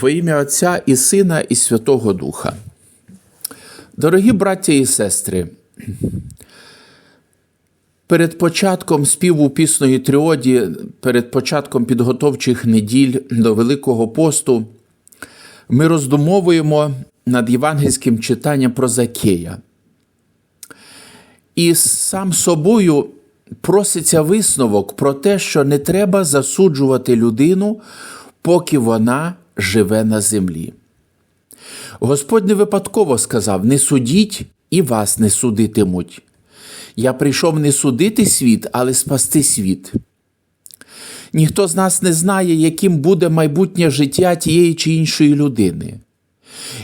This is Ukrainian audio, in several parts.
Во ім'я Отця і Сина, і Святого Духа. Дорогі браття і сестри, перед початком співу пісної тріоді, перед початком підготовчих неділь до Великого посту, ми роздумовуємо над євангельським читанням про Закея. І сам собою проситься висновок про те, що не треба засуджувати людину, поки вона живе на землі. Господь не випадково сказав: не судіть і вас не судитимуть. Я прийшов не судити світ, але спасти світ. Ніхто з нас не знає, яким буде майбутнє життя тієї чи іншої людини.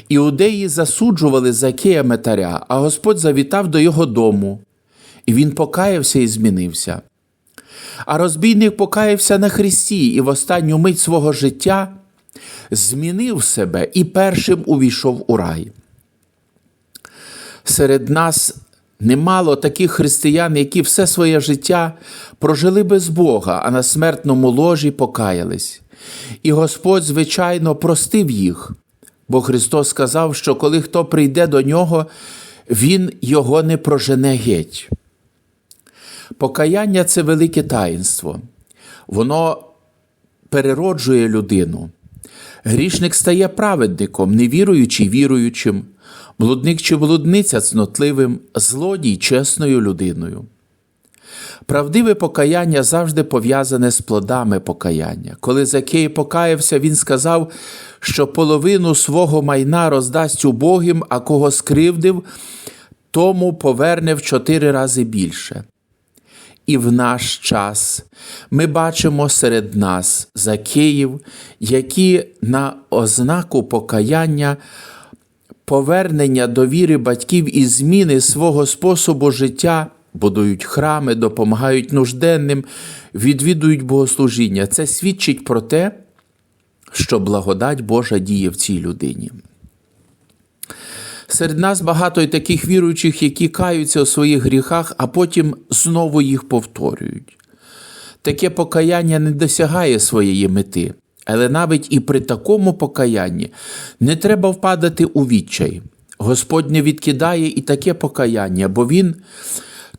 Іудеї засуджували Закея Метаря, а Господь завітав до його дому, і він покаявся і змінився. А розбійник покаявся на Христі і в останню мить свого життя змінив себе і першим увійшов у рай. Серед нас немало таких християн, які все своє життя прожили без Бога, а на смертному ложі покаялись. І Господь, звичайно, простив їх, бо Христос сказав, що коли хто прийде до нього, Він його не прожене геть. Покаяння це велике таїнство. Воно перероджує людину. Грішник стає праведником, невіруючий віруючим, блудник чи блудниця цнотливим, злодій чесною людиною. Правдиве покаяння завжди пов'язане з плодами покаяння. Коли Закей покаявся, він сказав, що половину свого майна роздасть убогим, а кого скривдив, тому поверне в чотири рази більше. І в наш час ми бачимо серед нас закеїв, які на ознаку покаяння, повернення до віри батьків і зміни свого способу життя будують храми, допомагають нужденним, відвідують богослужіння. Це свідчить про те, що благодать Божа діє в цій людині. Серед нас багато й таких віруючих, які каються у своїх гріхах, а потім знову їх повторюють. Таке покаяння не досягає своєї мети, але навіть і при такому покаянні не треба впадати у відчай. Господь не відкидає і таке покаяння, бо Він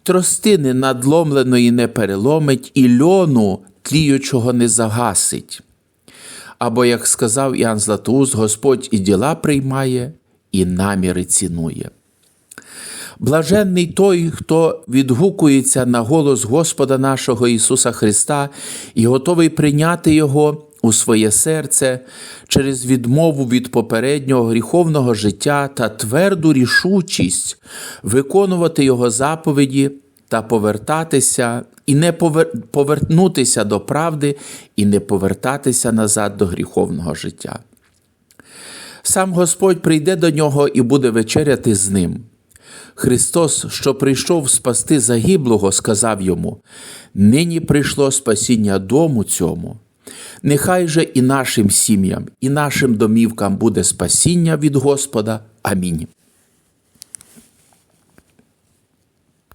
тростини надломленої не переломить і льону тліючого не загасить. Або, як сказав Іоанн Златоуст, Господь і діла приймає, і наміри цінує. Блаженний той, хто відгукується на голос Господа нашого Ісуса Христа і готовий прийняти Його у своє серце через відмову від попереднього гріховного життя та тверду рішучість виконувати Його заповіді та повертатися і не повер... повернутися до правди і не повертатися назад до гріховного життя. Сам Господь прийде до нього і буде вечеряти з ним. Христос, що прийшов спасти загиблого, сказав йому: Нині прийшло спасіння дому цьому. Нехай же і нашим сім'ям, і нашим домівкам буде спасіння від Господа. Амінь.